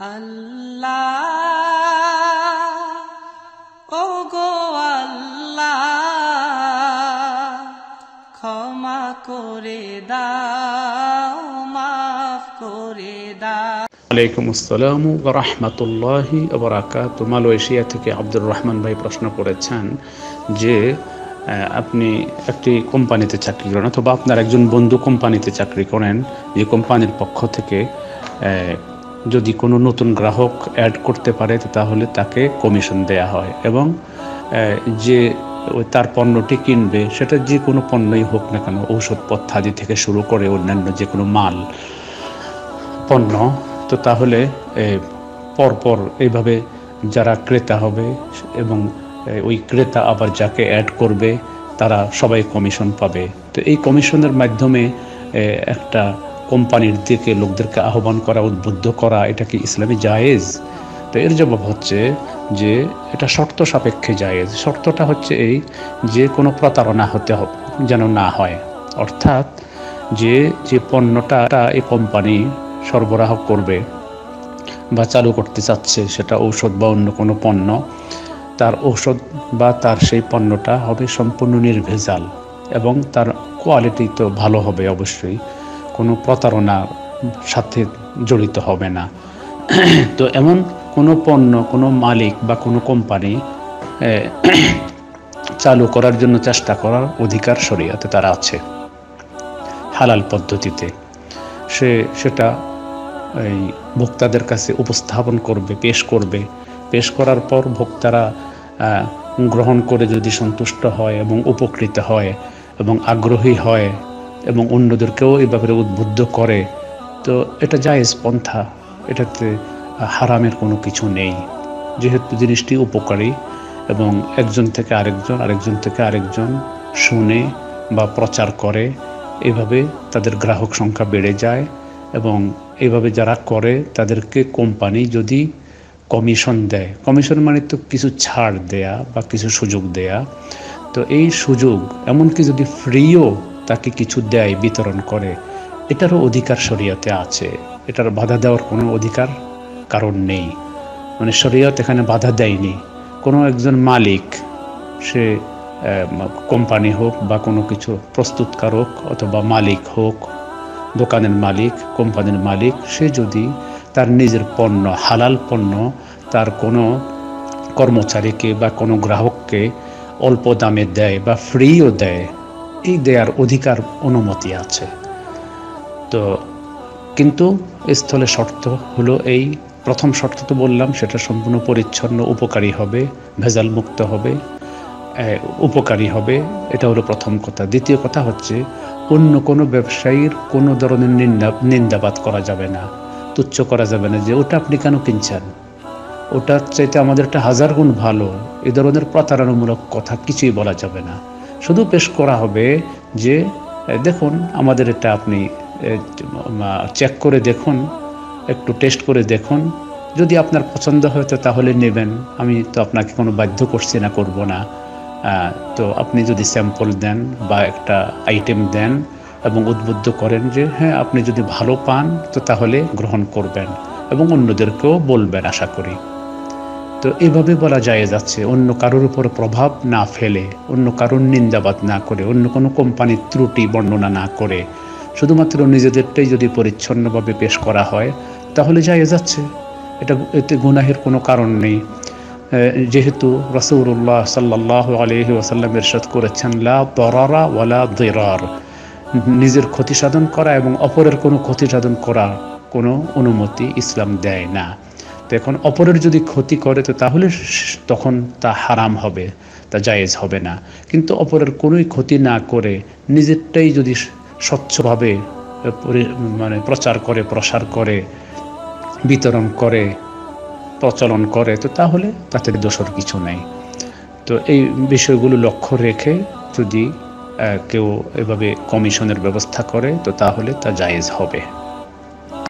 আল্লাহ ও গো আল্লাহ, ক্ষমা করে দাও, মাফ করে দাও। আলাইকুম আসসালাম রহমতুল্লাহি বরাকাত। মালয়েশিয়া থেকে আব্দুর রহমান ভাই প্রশ্ন করেছেন যে আপনি একটি কোম্পানিতে চাকরি করেন অথবা আপনার একজন বন্ধু কোম্পানিতে চাকরি করেন, যে কোম্পানির পক্ষ থেকে যদি কোনো নতুন গ্রাহক অ্যাড করতে পারে তাহলে তাকে কমিশন দেয়া হয় এবং যে তার পণ্যটি কিনবে, সেটা যে কোনো পণ্যই হোক না কেন ঔষধপত্রাদি থেকে শুরু করে অন্যান্য যে কোনো মাল, পণ্য, তো তাহলে পরপর এইভাবে যারা ক্রেতা হবে এবং ওই ক্রেতা আবার যাকে অ্যাড করবে, তারা সবাই কমিশন পাবে। তো এই কমিশনের মাধ্যমে একটা কোম্পানির দিকে লোকদেরকে আহ্বান করা, উদ্বুদ্ধ করা, এটা কি ইসলামী জায়েজ? তো এর জবাব হচ্ছে যে এটা শর্ত সাপেক্ষে জায়েজ। শর্তটা হচ্ছে এই যে কোনো প্রতারণা হতে যেন না হয়। অর্থাৎ যে যে পণ্যটা এই কোম্পানি সরবরাহ করবে বা চালু করতে চাচ্ছে, সেটা ঔষধ বা অন্য কোনো পণ্য, তার ঔষধ বা তার সেই পণ্যটা হবে সম্পূর্ণ নির্ভেজাল এবং তার কোয়ালিটি তো ভালো হবে অবশ্যই। কোনো প্রতারণার সাথে জড়িত হবে না। তো এমন কোনো পণ্য, কোনো মালিক বা কোনো কোম্পানি চালু করার জন্য চেষ্টা করার অধিকার শরীয়তে তারা আছে, হালাল পদ্ধতিতে। সে সেটা এই ভোক্তাদের কাছে উপস্থাপন করবে, পেশ করবে। পেশ করার পর ভোক্তারা গ্রহণ করে যদি সন্তুষ্ট হয় এবং উপকৃত হয় এবং আগ্রহী হয় এবং অন্যদেরকেও এই ব্যাপারে উদ্বুদ্ধ করে। তো এটা জায়েজ পন্থা, এটাতে হারামের কোনো কিছু নেই। যেহেতু জিনিসটি উপকারী এবং একজন থেকে আরেকজন আরেকজন থেকে আরেকজন শুনে বা প্রচার করে, এভাবে তাদের গ্রাহক সংখ্যা বেড়ে যায় এবং এইভাবে যারা করে তাদেরকে কোম্পানি যদি কমিশন দেয়, কমিশন মানে তো কিছু ছাড় দেয়া বা কিছু সুযোগ দেয়া। তো এই সুযোগ, এমনকি যদি ফ্রিও তাকে কিছু দেয়, বিতরণ করে। এটারও অধিকার শরীয়তে আছে। এটার বাধা দেওয়ার কোনো অধিকার কারণ নেই। মানে শরীয়ত এখানে বাধা দেয়নি। কোনো একজন মালিক, সে কোম্পানি হোক বা কোনো কিছু প্রস্তুতকারক অথবা মালিক হোক, দোকানের মালিক, কোম্পানির মালিক, সে যদি তার নিজের পণ্য, হালাল পণ্য, তার কোনো কর্মচারীকে বা কোনো গ্রাহককে অল্প দামে দেয় বা ফ্রিও দেয় এই দেয়ার অধিকার অনুমতি আছে। তো কিন্তু স্থলে শর্ত হলো এই। প্রথম শর্ত তো বললাম, সেটা সম্পূর্ণ পরিচ্ছন্ন, উপকারী হবে, ভেজাল মুক্ত হবে উপকারী হবে, এটা হলো প্রথম কথা। দ্বিতীয় কথা হচ্ছে, অন্য কোনো ব্যবসায়ীর কোনো ধরনের নিন্দা, নিন্দাবাদ করা যাবে না, তুচ্ছ করা যাবে না যে, ওটা আপনি কেন কিনছেন? ওটার চাইতে আমাদের একটা হাজার গুণ ভালো। এ ধরনের প্রতারণামূলক কথা কিছুই বলা যাবে না। শুধু পেশ করা হবে যে দেখুন, আমাদের এটা আপনি চেক করে দেখুন, একটু টেস্ট করে দেখুন। যদি আপনার পছন্দ হয় তো তাহলে নেবেন। আমি তো আপনাকে কোনো বাধ্য করছি না, করব না। তো আপনি যদি স্যাম্পল দেন বা একটা আইটেম দেন এবং উদ্বুদ্ধ করেন যে হ্যাঁ আপনি যদি ভালো পান, তো তাহলে গ্রহণ করবেন এবং অন্যদেরকেও বলবেন, আশা করি। তো এভাবে বলা যায় যাচ্ছে অন্য কারোর উপর প্রভাব না ফেলে, অন্য কারোর নিন্দাবাদ না করে, অন্য কোনো কোম্পানির ত্রুটি বর্ণনা না করে। শুধুমাত্র নিজেদেরটাই যদি পরিচ্ছন্নভাবে পেশ করা হয়, তাহলে যায় যাচ্ছে এটা এতে গুনাহের কোনো কারণ নেই। যেহেতু রসৌরুল্লাহ সাল্লাহ আলহি ওয়াসাল্লাম এরশাদ করেছেন, লা দরারা ওয়ালা দিরার। নিজের ক্ষতি সাধন করা এবং অপরের কোনো ক্ষতি সাধন করা কোনো অনুমতি ইসলাম দেয় না। তো এখন অপরের যদি ক্ষতি করে, তো তাহলে তখন তা হারাম হবে, তা জায়েজ হবে না। কিন্তু অপরের কোনোই ক্ষতি না করে নিজেরটাই যদি স্বচ্ছভাবে মানে প্রচার করে, প্রসার করে, বিতরণ করে, প্রচলন করে, তো তাহলে তাতে দোষর কিছু নেই। তো এই বিষয়গুলো লক্ষ্য রেখে যদি কেউ এভাবে কমিশনের ব্যবস্থা করে, তো তাহলে তা জায়েজ হবে।